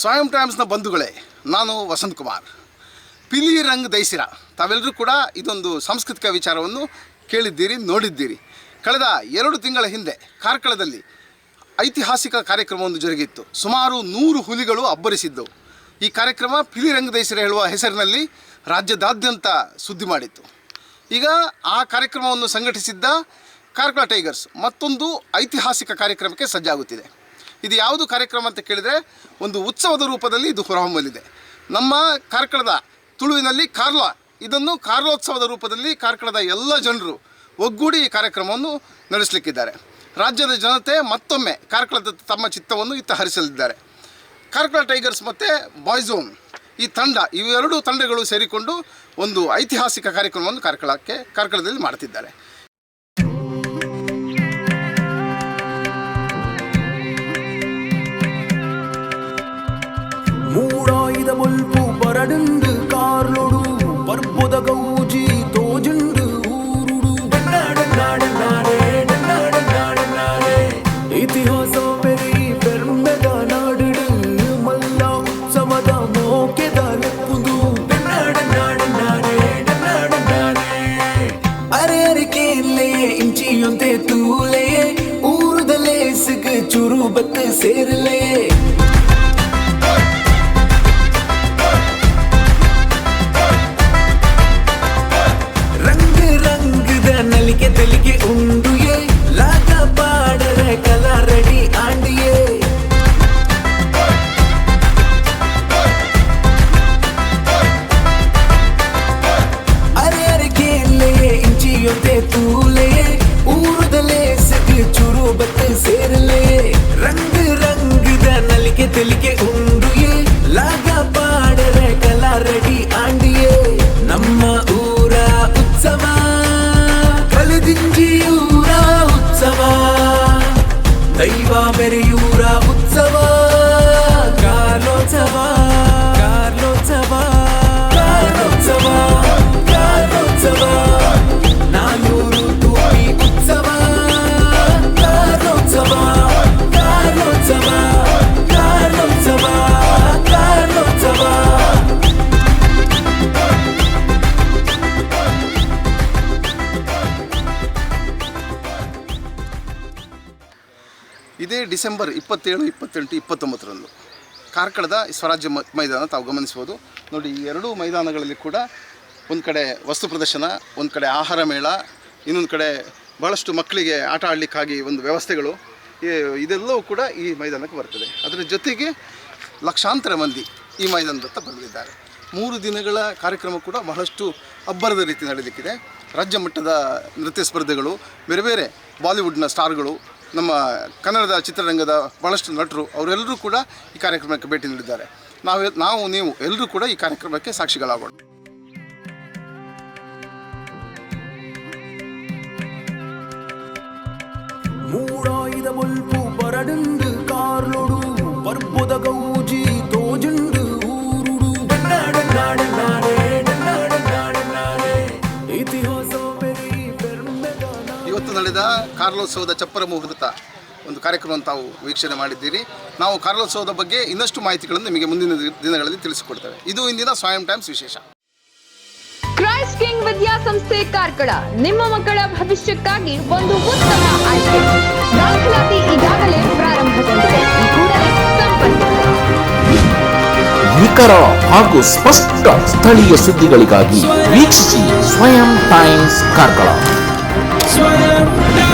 ಸ್ವಯಂ ಟೈಮ್ಸ್ನ ಬಂಧುಗಳೇ, ನಾನು ವಸಂತ್ ಕುಮಾರ್. ಪಿಲಿ ರಂಗ್ ದೈಸಿರ ತಾವೆಲ್ಲರೂ ಕೂಡ ಇದೊಂದು ಸಾಂಸ್ಕೃತಿಕ ವಿಚಾರವನ್ನು ಕೇಳಿದ್ದೀರಿ, ನೋಡಿದ್ದೀರಿ. ಕಳೆದ ಎರಡು ತಿಂಗಳ ಹಿಂದೆ ಕಾರ್ಕಳದಲ್ಲಿ ಐತಿಹಾಸಿಕ ಕಾರ್ಯಕ್ರಮವೊಂದು ಜರುಗಿತ್ತು. ಸುಮಾರು ನೂರು ಹುಲಿಗಳು ಅಬ್ಬರಿಸಿದ್ದವು. ಈ ಕಾರ್ಯಕ್ರಮ ಪಿಲಿ ರಂಗ್ ದೈಸಿರ ಹೇಳುವ ಹೆಸರಿನಲ್ಲಿ ರಾಜ್ಯದಾದ್ಯಂತ ಸುದ್ದಿ ಮಾಡಿತ್ತು. ಈಗ ಆ ಕಾರ್ಯಕ್ರಮವನ್ನು ಸಂಘಟಿಸಿದ್ದ ಕಾರ್ಕಳ ಟೈಗರ್ಸ್ ಮತ್ತೊಂದು ಐತಿಹಾಸಿಕ ಕಾರ್ಯಕ್ರಮಕ್ಕೆ ಸಜ್ಜಾಗುತ್ತಿದೆ. ಇದು ಯಾವುದು ಕಾರ್ಯಕ್ರಮ ಅಂತ ಕೇಳಿದರೆ ಒಂದು ಉತ್ಸವದ ರೂಪದಲ್ಲಿ ಇದು ಹೊರಹೊಮ್ಮಲಿದೆ. ನಮ್ಮ ಕಾರ್ಕಳದ ತುಳುವಿನಲ್ಲಿ ಕಾರ್ಲ, ಇದನ್ನು ಕಾರ್ಲೋತ್ಸವದ ರೂಪದಲ್ಲಿ ಕಾರ್ಕಳದ ಎಲ್ಲ ಜನರು ಒಗ್ಗೂಡಿ ಈ ಕಾರ್ಯಕ್ರಮವನ್ನು ನಡೆಸಲಿಕ್ಕಿದ್ದಾರೆ. ರಾಜ್ಯದ ಜನತೆ ಮತ್ತೊಮ್ಮೆ ಕಾರ್ಕಳದ ತಮ್ಮ ಚಿತ್ತವನ್ನು ಇತ್ತ ಹರಿಸಲಿದ್ದಾರೆ ಕಾರ್ಕಳ ಟೈಗರ್ಸ್ ಮತ್ತು ಬಾಯ್ಝೋನ್ ಈ ತಂಡ, ಇವೆರಡೂ ತಂಡಗಳು ಸೇರಿಕೊಂಡು ಒಂದು ಐತಿಹಾಸಿಕ ಕಾರ್ಯಕ್ರಮವನ್ನು ಕಾರ್ಕಳಕ್ಕೆ, ಕಾರ್ಕಳದಲ್ಲಿ ಮಾಡ್ತಿದ್ದಾರೆ. ரூபத்து சேரலே. ரங்கு ரங்கு தலிக்க தெளிக்க உண்டு. do you? ಇದೇ ಡಿಸೆಂಬರ್ ಇಪ್ಪತ್ತೇಳು, ಇಪ್ಪತ್ತೆಂಟು, ಇಪ್ಪತ್ತೊಂಬತ್ತರಂದು. ಕಾರ್ಕಳದ ಸ್ವರಾಜ್ಯ ಮೈದಾನ ತಾವು ಗಮನಿಸ್ಬೋದು ನೋಡಿ, ಈ ಎರಡೂ ಮೈದಾನಗಳಲ್ಲಿ ಕೂಡ ಒಂದು ಕಡೆ ವಸ್ತು ಪ್ರದರ್ಶನ, ಒಂದು ಕಡೆ ಆಹಾರ ಮೇಳ, ಇನ್ನೊಂದು ಕಡೆ ಭಾಳಷ್ಟು ಮಕ್ಕಳಿಗೆ ಆಟ ಆಡಲಿಕ್ಕಾಗಿ ಒಂದು ವ್ಯವಸ್ಥೆಗಳು ಇದೆಲ್ಲವೂ ಕೂಡ ಈ ಮೈದಾನಕ್ಕೆ ಬರ್ತದೆ. ಅದರ ಜೊತೆಗೆ ಲಕ್ಷಾಂತರ ಮಂದಿ ಈ ಮೈದಾನದತ್ತ ಬಂದಿದ್ದಾರೆ. ಮೂರು ದಿನಗಳ ಕಾರ್ಯಕ್ರಮ ಕೂಡ ಬಹಳಷ್ಟು ಅಬ್ಬರದ ರೀತಿ ನಡೀಲಿಕ್ಕಿದೆ. ರಾಜ್ಯ ಮಟ್ಟದ ನೃತ್ಯ ಸ್ಪರ್ಧೆಗಳು, ಬೇರೆ ಬೇರೆ ಬಾಲಿವುಡ್ನ ಸ್ಟಾರ್ಗಳು ನಮ್ಮ ಕನ್ನಡದ ಚಿತ್ರರಂಗದ ಭಾಳಷ್ಟು ನಟರು, ಅವರೆಲ್ಲರೂ ಕೂಡ ಈ ಕಾರ್ಯಕ್ರಮಕ್ಕೆ ಭೇಟಿ ನೀಡಿದ್ದಾರೆ. ನಾವು ನಾವು, ನೀವು ಎಲ್ಲರೂ ಕೂಡ ಈ ಕಾರ್ಯಕ್ರಮಕ್ಕೆ ಸಾಕ್ಷಿಗಳಾಗೋಣ. ಮೂಡಾಯಿದ ಮುಲ್ಪು ಪರಡುಂಡು ಕಾರ್ಲೊಡು, ಪರ್ಬುದ ನಡೆದ ಕಾರ್ಲೋತ್ಸವದ ಚಪ್ಪರ ಮುಹೂರ್ತ ಒಂದು ಕಾರ್ಯಕ್ರಮವನ್ನು ತಾವು ವೀಕ್ಷಣೆ ಮಾಡಿದ್ದೀರಿ. ನಾವು ಕಾರ್ಲೋತ್ಸವದ ಬಗ್ಗೆ ಇನ್ನಷ್ಟು ಮಾಹಿತಿಗಳನ್ನು ನಿಮಗೆ ಮುಂದಿನ ದಿನಗಳಲ್ಲಿ ತಿಳಿಸಿಕೊಡ್ತೇವೆ. ಇದು ಇಂದಿನ ಸ್ವಯಂ ಟೈಮ್ಸ್ ವಿಶೇಷ. ಕ್ರೈಸ್ಟ್ ಕಿಂಗ್ ವಿದ್ಯಾಸಂಸ್ಥೆ ಕಾರ್ಕಳ. ನಿಮ್ಮ ಮಕ್ಕಳ ಭವಿಷ್ಯಕ್ಕಾಗಿ ಒಂದು ಉತ್ತಮ ಆಯ್ಕೆ. ದಾಖಲಾತಿ ಈಗಾಗಲೇ ಪ್ರಾರಂಭಗೊಂಡಿದೆ. ನಿಖರ ಹಾಗೂ ಸ್ಪಷ್ಟ ಸ್ಥಳೀಯ ಸುದ್ದಿಗಳಿಗಾಗಿ ವೀಕ್ಷಿಸಿ ಸ್ವಯಂ ಟೈಮ್ಸ್ ಕಾರ್ಕಳ. Swim